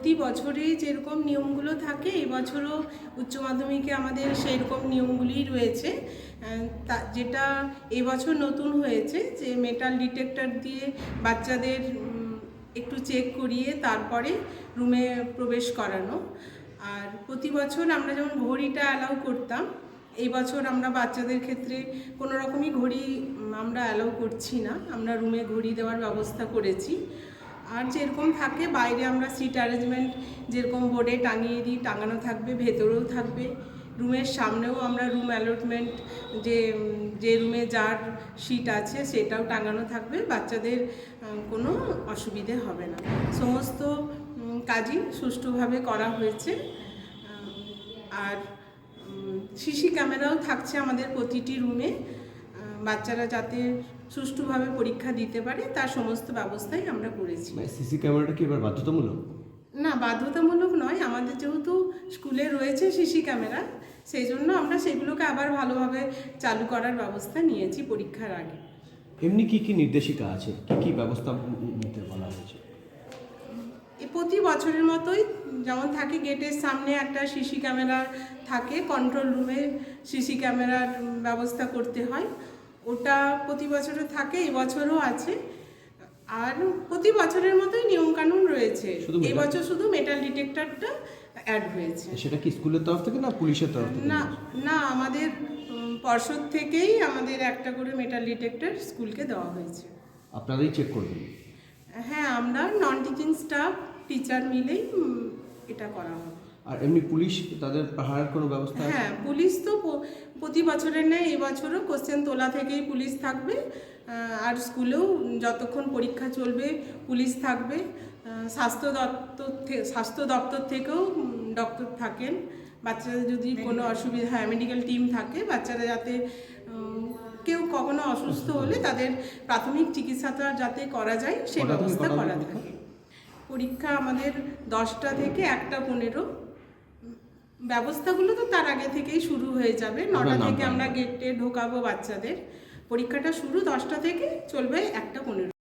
প্রতি বছরে যেরকম নিয়মগুলো থাকে, এই বছরও উচ্চ মাধ্যমিকে আমাদের সেই রকম নিয়মগুলিই রয়েছে। তা, যেটা এবছর নতুন হয়েছে যে মেটাল ডিটেক্টর দিয়ে বাচ্চাদের একটু চেক করিয়ে তারপরে রুমে প্রবেশ করানো। আর প্রতি বছর আমরা যেমন ঘড়িটা অ্যালাউ করতাম, এই বছর আমরা বাচ্চাদের ক্ষেত্রে কোনো রকমই ঘড়ি আমরা অ্যালাউ করছি না। আমরা রুমে ঘড়ি দেওয়ার ব্যবস্থা করেছি। আর যেরকম থাকে, বাইরে আমরা সিট অ্যারেঞ্জমেন্ট যেরকম বোর্ডে টাঙিয়ে দিই, টাঙানো থাকবে, ভেতরেও থাকবে। রুমের সামনেও আমরা রুম অ্যালটমেন্ট যে যে রুমে যার সিট আছে সেটাও টাঙানো থাকবে, বাচ্চাদের কোনো অসুবিধে হবে না। সমস্ত কাজই সুষ্ঠুভাবে করা হয়েছে। আর সিসি ক্যামেরাও থাকছে আমাদের প্রতিটি রুমে। বাচ্চারা যাতে সুষ্ঠুভাবে পরীক্ষা দিতে পারে তার সমস্ত ব্যবস্থাই আমরা করেছি। সিসি ক্যামেরাটা কি এবার বাধ্যতামূলক? না বাধ্যতামূলক নয় আমাদের যেহেতু স্কুলে রয়েছে সিসি ক্যামেরা সেই জন্য আমরা সেগুলোকে আবার ভালোভাবে চালু করার ব্যবস্থা নিয়েছি পরীক্ষার আগে। এমনি কি কি নির্দেশিকা আছে? কি কি ব্যবস্থা নিতে বলা হয়েছে? প্রতি বছরের মতোই যেমন থাকে গেটের সামনে একটা সিসি ক্যামেরা থাকে কন্ট্রোল রুমে সিসি ক্যামেরার ব্যবস্থা করতে হয়। ওটা প্রতি বছরে থাকে এবছরও আছে। আর প্রতি বছরের মতোই নিয়মকানুন রয়েছে। এবছর শুধু মেটাল ডিটেক্টরটা অ্যাড হয়েছে। সেটা কি স্কুলের তরফ থেকে না পুলিশের তরফ থেকে? না না আমাদের পর্ষদ থেকেই আমাদের একটা করে মেটাল ডিটেক্টর স্কুলকে দেওয়া হয়েছে। আপনারাই চেক করবেন? হ্যাঁ আমরা নন টিচিং স্টাফ টিচার মিলেই এটা করা হবে। আর এমনি পুলিশ তাদের পাহাড়ের কোনো ব্যবস্থা হ্যাঁ পুলিশ তো প্রতি বছরের ন্যায় এবছরও কোশ্চেন তোলা থেকেই পুলিশ থাকবে। আর স্কুলেও যতক্ষণ পরীক্ষা চলবে পুলিশ থাকবে। স্বাস্থ্য দপ্তর স্বাস্থ্য দপ্তর থেকেও ডক্টর থাকেন। বাচ্চাদের যদি কোনো অসুবিধা হ্যাঁ মেডিকেল টিম থাকে বাচ্চারা যাতে কেউ কখনো অসুস্থ হলে তাদের প্রাথমিক চিকিৎসাটা যাতে করা যায় সেই ব্যবস্থা করা? থাকে। পরীক্ষা আমাদের দশটা থেকে একটা পনেরো। ব্যবস্থাগুলো তো তার আগে থেকেই শুরু হয়ে যাবে। নটা থেকে আমরা গেটে ঢোকাবো বাচ্চাদের। পরীক্ষাটা শুরু দশটা থেকে চলবে একটা পনেরো।